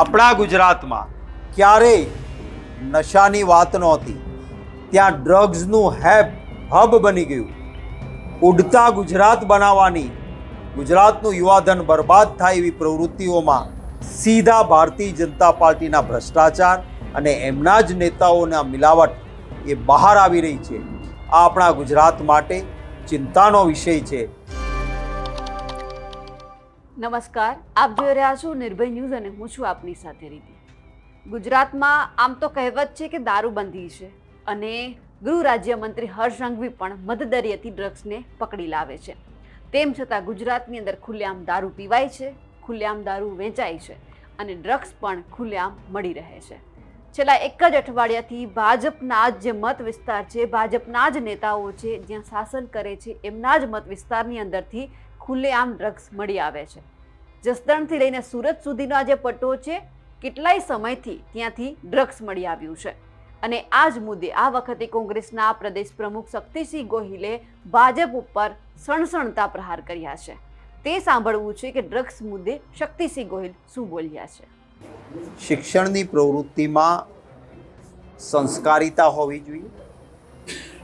આપણા ગુજરાતમાં ક્યારેય નશાની વાત નહોતી. ત્યાં ડ્રગ્સનું હેબ હબ બની ગયું. ઉડતા ગુજરાત બનાવવાની, ગુજરાતનું યુવાધન બરબાદ થાય એવી પ્રવૃત્તિઓમાં સીધા ભારતીય જનતા પાર્ટીના ભ્રષ્ટાચાર અને એમના જ નેતાઓના મિલાવટ એ બહાર આવી રહી છે. આ આપણા ગુજરાત માટે ચિંતાનો વિષય છે. નમસ્કાર, આપ જોઈ રહ્યા છો નિર્ભય ન્યૂઝ અને હું છું આપની સાથે રીતિ ગુજરાતમાં આમ તો કહેવત છે કે દારૂબંધી છે અને ગૃહ રાજ્યમંત્રી હર્ષ સંઘવી પણ મધદરિયેથી ડ્રગ્સને પકડી લાવે છે. તેમ છતાં ગુજરાતની અંદર ખુલ્લેઆમ દારૂ પીવાય છે, ખુલ્લેઆમ દારૂ વેચાય છે અને ડ્રગ્સ પણ ખુલ્લેઆમ મળી રહે છે. છેલ્લા એક જ અઠવાડિયાથી ભાજપના જ જે મત વિસ્તાર છે, ભાજપના જ નેતાઓ છે, જ્યાં શાસન કરે છે, એમના જ મત વિસ્તારની અંદરથી ખુલ્લેઆમ ડ્રગ્સ મળી આવે છે. જસદણથી લઈને સુરત સુધીનો આ જે પટ્ટો છે, કેટલાય સમયથી ત્યાંથી ડ્રગ્સ મળી આવ્યું છે. અને આ જ મુદ્દે આ વખતે કોંગ્રેસના પ્રદેશ પ્રમુખ શક્તિસિંહ ગોહિલે ભાજપ ઉપર સણસણતા પ્રહાર કર્યા છે. તે સાંભળવું છે કે ડ્રગ્સ મુદ્દે શક્તિસિંહ ગોહિલ શું બોલ્યા છે? શિક્ષણની પ્રવૃત્તિમાં સંસ્કારિતા હોવી જોઈએ.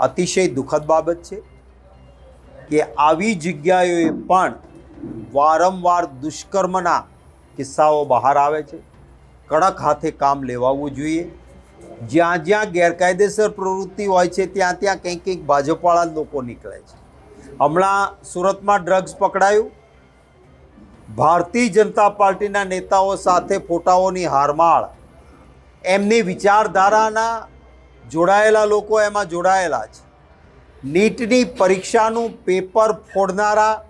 અતિશય દુઃખદ બાબત છે. કે આવી જગ્યાઓએ પણ વારંવાર દુષ્કર્મના કિસ્સાઓ બહાર આવે છે. કડક હાથે કામ લેવાવું જોઈએ. જ્યાં જ્યાં ગેરકાયદેસર પ્રવૃત્તિ હોય છે, ત્યાં ત્યાં કંઈક કંઈક ભાજપવાળા લોકો નીકળે છે. હમણાં સુરતમાં ડ્રગ્સ પકડાયું. ભારતીય જનતા પાર્ટીના નેતાઓ સાથે ફોટાઓની હારમાળ. એમની વિચારધારાના જોડાયેલા લોકો એમાં જોડાયેલા છે. નીટની પરીક્ષાનું પેપર ફોડનારા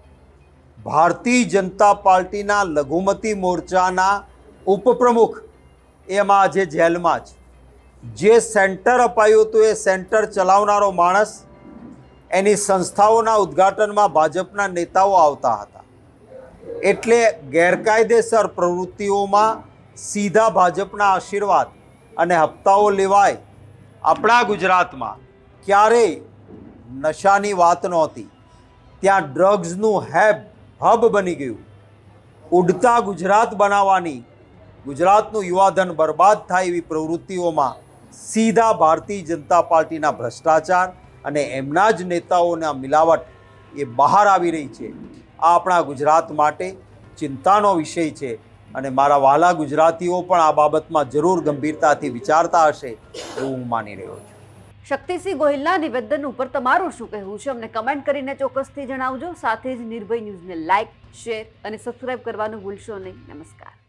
ભારતીય જનતા પાર્ટીના લઘુમતી મોરચાના ઉપપ્રમુખ એમાં આજે જેલમાં છે જે સેન્ટર અપાયું હતું એ સેન્ટર ચલાવનારો માણસ એની સંસ્થાઓના ઉદ્ઘાટનમાં ભાજપના નેતાઓ આવતા હતા. એટલે ગેરકાયદેસર પ્રવૃત્તિઓમાં સીધા ભાજપના આશીર્વાદ અને હપ્તાઓ લેવાય આપણા ગુજરાતમાં ક્યારેય નશાની વાત નહોતી. ત્યાં ડ્રગ્સનું હેબ હબ બની ગયું. ઉડતા ગુજરાત બનાવવાની, ગુજરાતનું યુવાધન બરબાદ થાય એવી પ્રવૃત્તિઓમાં સીધા ભારતીય જનતા પાર્ટીના ભ્રષ્ટાચાર અને એમના જ નેતાઓના મિલાવટ એ બહાર આવી રહી છે. આ આપણા ગુજરાત માટે ચિંતાનો વિષય છે અને મારા વહાલા ગુજરાતીઓ પણ આ બાબતમાં જરૂર ગંભીરતાથી વિચારતા હશે એવું હું માની રહ્યો છું. શક્તિસિંહ ગોહિલના નિવેદન ઉપર તમારું શું કહેવું છે? અમને કમેન્ટ કરીને ચોક્કસથી જણાવજો. સાથે જ નિર્ભય ન્યૂઝને લાઇક શેર અને સબસ્ક્રાઇબ કરવાનું ભૂલશો નહીં. નમસ્કાર.